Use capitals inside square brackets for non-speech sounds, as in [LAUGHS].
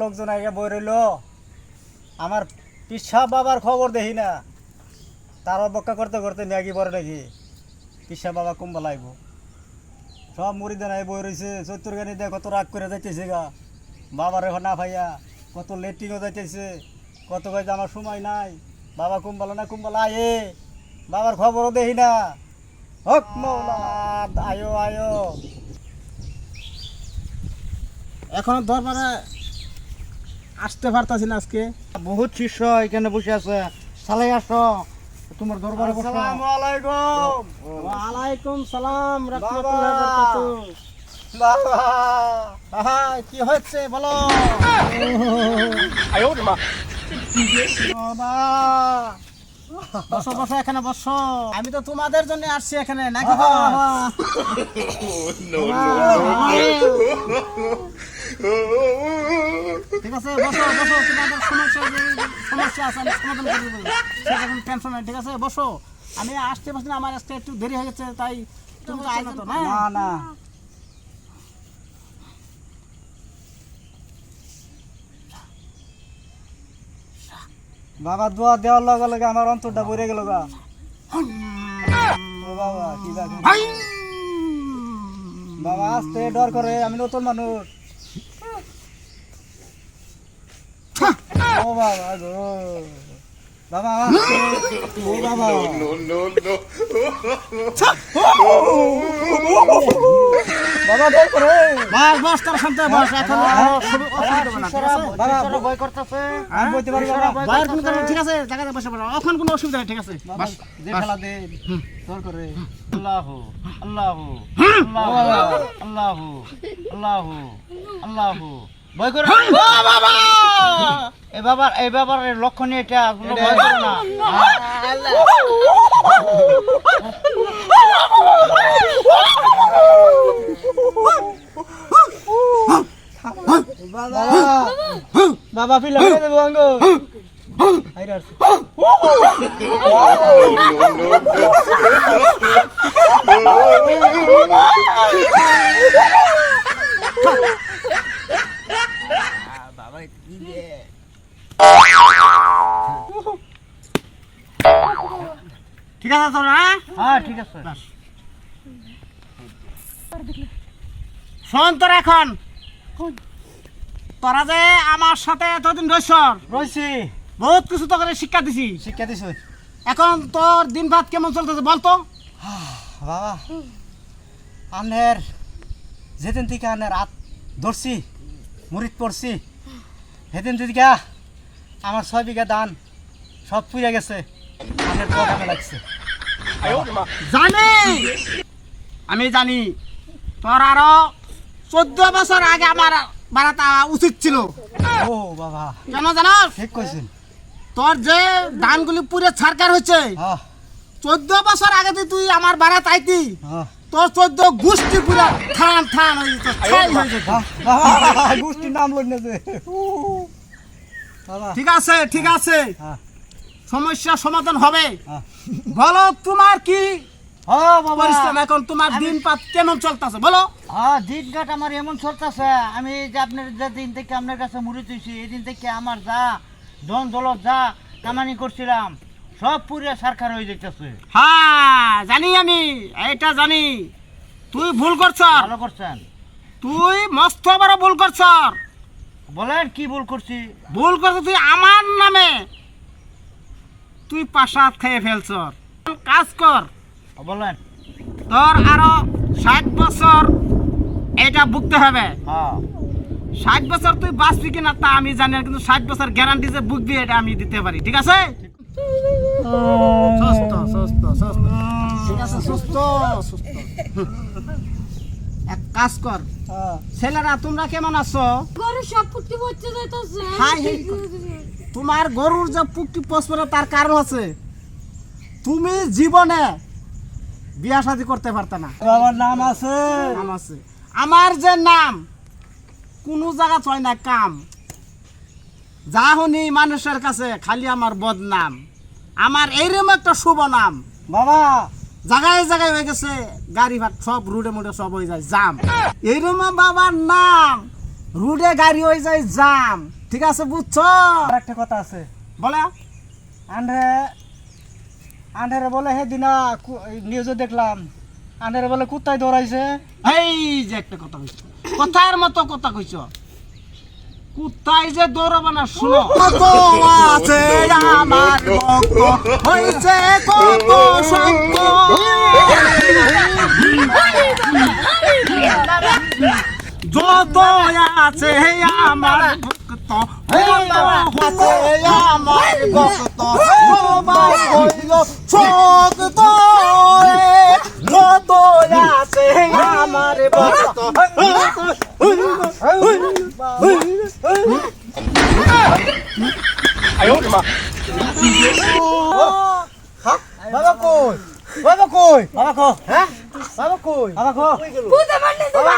লোকজন আগে বই রইল। আমার পিসা বাবার খবর দেখি না। তার অপেক্ষা করতে করতে ম্যাগি পরে নাকি পিসা বাবা কুম্বা লাগব সব মুড়ি দেনায় বই রয়েছে চৈত্তর গানি দিয়ে কত রাগ করে যাইতেছে গা। বাবার এখন না ভাইয়া, কত লেট্রিনও যাইতেছে। কত কয়েছে আমার সময় নাই। বাবা কুম্বালা না কুম্বালা আয়ে। বাবার খবরও দেখি না। হক আয়ো আয়ো। এখনও দরবারে আসতে পারতাছি না আজকে। বহুত শিষ্য এখানে বসে আছে। সালাই আসো। তোমার দরবারে আসসালামু আলাইকুম। ওয়ালাইকুম সালাম রাহমাতুল্লাহি ওয়া বারাকাতুহু। বাবা। কি হচ্ছে বলো? বাবা। বসো বসো এখানে বসো। আমি তো তোমাদের জন্য আসছি এখানে নাকি [LAUGHS] ঠিক আছে বসো বসো তোমাদের সমস্যা যে সমস্যা আছে আমি সমাধান করে দেবো। সেটা টেনশন নাই ঠিক আছে বসো। আমি আসতে পারছি না আমার আজকে একটু দেরি হয়ে গেছে তাই তুমি তো আইনা তো না? না বাবা দোয়া দেওয়ার লগে লগে আমার অন্তরটা ভরে গেল গা। বাবা কি বাবা আসতে ডর করে আমি নতুন মানুষ। বাবা গো বাবা ও বাবা বাবা ডর করে বাস বাস তার শান্তি বস এখন না? বাবা ভয় করতেছে আমি বলতে পারি বাবা বাইরের কোনো কারণে ঠিক আছে জায়গাতে বসে পড়ো এখন কোনো অসুবিধা নেই ঠিক আছে বাস যে খেলা দে ডর করে আল্লাহু আল্লাহু আল্লাহু, আল্লাহু আল্লাহু আল্লাহু করে বাবা এই বাবার এই বাবার লক্ষণ এটা কোনো ভয় করে না। বাবা। করে দেবো আঙ্গ আইরা [LAUGHS] [LAUGHS] ঠিক আছে তোরা হ্যাঁ? হ্যাঁ ঠিক আছে। শোন তোরা এখন। তোরা যে আমার সাথে এতদিন রয়েছ রয়েছি বহুত কিছু তোকে শিক্ষা দিছি। শিক্ষা দিছ। এখন তোর দিন ভাত কেমন চলতেছে বলতো বাবা। আনের যেদিন থেকে আনের হাত ধরছি মুড়িত পড়ছি সেদিন থেকে আমার ছয় বিঘা ধান সব পুড়ে গেছে। আনের লাগছে? জানি। আমি জানি। তোর আরও চোদ্দ বছর আগে আমার বাড়াতে উচিত ছিল। ও বাবা। কেন জানাস? ঠিক কইছেন। তোর যে ধানগুলি পুরে ছাড়কার হচ্ছে হ্যাঁ। চোদ্দ বছর আগে তুই আমার বাড়া তাইতি হ্যাঁ। তোর চোদ্দ গোষ্ঠী পুরা থান থান হয়ে যেত গোষ্ঠীর নাম লই না ঠিক আছে ঠিক আছে। হ্যাঁ। সমস্যা সমাধান হবে। হ্যাঁ। বলো তোমার কি? পরিশ্রম এখন তোমার দিন পাত কেমন চলতেছে? বলো। হ্যাঁ দিনঘাট আমার এমন চলতেছে। আমি যে আপনার যে দিন থেকে আপনার কাছে মুড়ি তুইছি এই দিন থেকে আমার যা ধন দৌলত যা কামানি করছিলাম সব পুরে সারখার হয়ে যেতেছে হ্যাঁ জানি আমি এটা জানি। তুই ভুল করছ। ভালো করছেন। তুই মস্ত বড় ভুল করছ। বলেন কি ভুল করছি? ভুল করছ তুই আমার নামে। তুই পাশাত খেয়ে ফেলছ। কাজ কর। বলেন তোর আরও ষাট বছর এটা ভুগতে হবে। হ্যাঁ। ষাট বছর তুই বাঁচবি কিনা তা আমি জানি না কিন্তু ষাট বছর গ্যারান্টি যে বুকবি এটা আমি দিতে পারি ঠিক আছে? সুস্থ সুস্থ সুস্থ ঠিক আছে সুস্থ সুস্থ এক কাজ কর ছেলেরা তোমরা কেমন আছো? গরু সব ফুটকি পড়তে যাইতেছে হাই, হাই। তোমার গরুর যে পুকটি পসপরে তার কারণ আছে তুমি জীবনে বিয়া শাদি করতে পারতে না। বাবার নাম আছে। নাম আছে। আমার যে নাম কোনো জায়গা চয় না কাম। যা শুনি মানুষের কাছে খালি আমার বদনাম। আমার এইরকম একটা শুভ নাম। বাবা জায়গায় জায়গায় হয়ে গেছে। গাড়ি ভাট সব রুডে মুডে সব হয়ে যায়, জাম। এইরকম বাবার নাম। রুডে গাড়ি হয়ে যায়, জাম। ঠিক আছে, বুঝছ? একটা কথা আছে। বলে। আন্ডে আন্ডারে বলে, হে দিনা নিউজে দেখলাম। আন্ডারে বলে, কুত্তায় দৌড়াইছে। এই যে একটা কথা কইছো। কথার মতো কথা কইছ। কুত্তাই যে দৌড়াবে না শুনো। আছে আমার হইছে কত যত আছে আমার ভক্ত আছে আমার ভক্ত। সবাই হইল শক্ত বাবা কই? বাবা কই? বাবা কো। হ্যাঁ? বাবা কই? বাবা কো বাবা!